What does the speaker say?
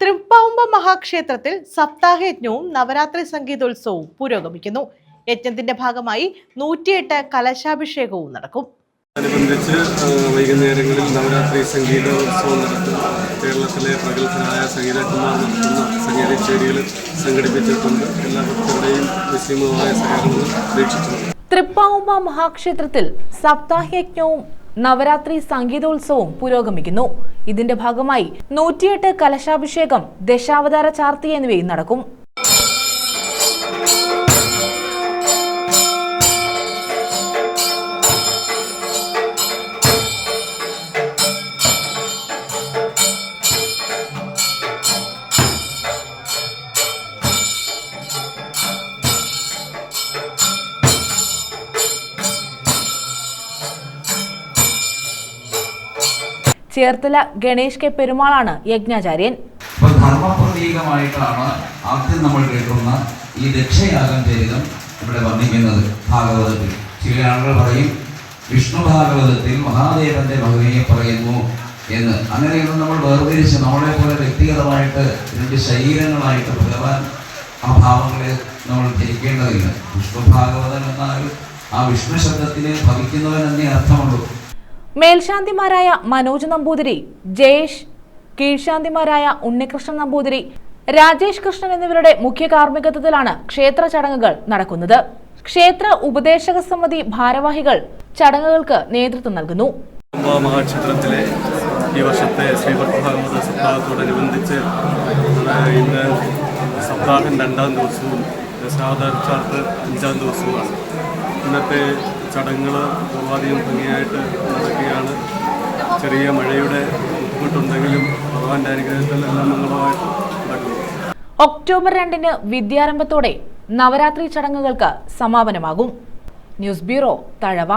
തൃപ്പാവുമ്പ മഹാക്ഷേത്രത്തിൽ സപ്താഹ യജ്ഞവും നവരാത്രി സംഗീതോത്സവവും പുരോഗമിക്കുന്നു. യജ്ഞത്തിന്റെ ഭാഗമായി നൂറ്റിയെട്ട് കലശാഭിഷേകവും നടക്കും. അനുബന്ധിച്ച് വൈകുന്നേരങ്ങളിൽ നവരാത്രി സംഗീതോത്സവം നടത്തും കേരളത്തിലെ പ്രഗത്ഭരായ സംഗീതജ്ഞന്മാർ നടത്തുന്ന സംഗീതച്ചേരികൾ സംഘടിപ്പിച്ചിട്ടുണ്ട്. എല്ലാ ഭക്തരുടെയും നിസ്സീമമായ സഹകരണങ്ങൾ പ്രതീക്ഷിച്ചിട്ടുണ്ട് തൃപ്പാവുമ്പ മഹാക്ഷേത്രത്തിൽ സപ്താഹയജ്ഞവും നവരാത്രി സംഗീതോത്സവം പുരോഗമിക്കുന്നു. ഇതിന്റെ ഭാഗമായി നൂറ്റിയെട്ട് കലശാഭിഷേകം ദശാവതാര ചാർത്തി എന്നിവയും നടക്കും. ചേർത്തല ഗണേഷ് കെ പെരുമാളാണ് യജ്ഞാചാര്യൻ. ധർമ്മപ്രതീകമായിട്ടാണ് ആദ്യം നമ്മൾ കേൾക്കുന്ന ഈ ദക്ഷയാഗം ചരിതം ഇവിടെ വർണിക്കുന്നത് ഭാഗവതത്തിൽ. ചില ആളുകൾ പറയും വിഷ്ണു ഭാഗവതത്തിൽ മഹാദേവന്റെ മഹിമയെ പറയുന്നു എന്ന്. അങ്ങനെയൊന്നും നമ്മൾ വേർതിരിച്ച് നമ്മളെ പോലെ വ്യക്തിഗതമായിട്ട് രണ്ട് ശരീരങ്ങളായിട്ട് ഭഗവാൻ ആ ഭാവങ്ങളെ നമ്മൾ ധരിക്കേണ്ടതില്ല. വിഷ്ണു ഭാഗവതം എന്നാൽ ആ വിഷ്ണു ശബ്ദത്തിന് ഭവിക്കുന്നവൻ എന്നേ അർത്ഥമുള്ളൂ. മേൽശാന്തിമാരായ മനോജ് നമ്പൂതിരി ജയേഷ് കീഴ്ശാന്തിമാരായ ഉണ്ണികൃഷ്ണൻ നമ്പൂതിരി രാജേഷ് കൃഷ്ണൻ എന്നിവരുടെ മുഖ്യ കാർമ്മികത്വത്തിലാണ് ക്ഷേത്ര ചടങ്ങുകൾ നടക്കുന്നത്. ക്ഷേത്ര ഉപദേശക സമിതി ഭാരവാഹികൾ ചടങ്ങുകൾക്ക് നേതൃത്വം നൽകുന്നു. മഹാക്ഷേത്രത്തിലെ ഈ വർഷത്തെ ശ്രീഭക്തഭാഗവത സപ്താഹത്തോടനുബന്ധിച്ച് ഇന്ന് സപ്താഹം രണ്ടാം ദിവസവും ചാർട്ട് അഞ്ചാം ദിവസവുമാണ്. ഇന്നത്തെ ചടങ്ങുകൾ പൂർവാധികം ഭംഗിയായിട്ട് നടക്കുകയാണ്. ചെറിയ മഴയുടെ ബുദ്ധിമുട്ടുണ്ടെങ്കിലും ഭഗവാന്റെ അനുഗ്രഹത്തിൽ എല്ലാം മംഗളമായിട്ട് നടക്കുന്നു ഒക്ടോബർ രണ്ടിന് വിദ്യാരംഭത്തോടെ നവരാത്രി ചടങ്ങുകൾക്ക് സമാപനമാകും. News bureau Thazhava.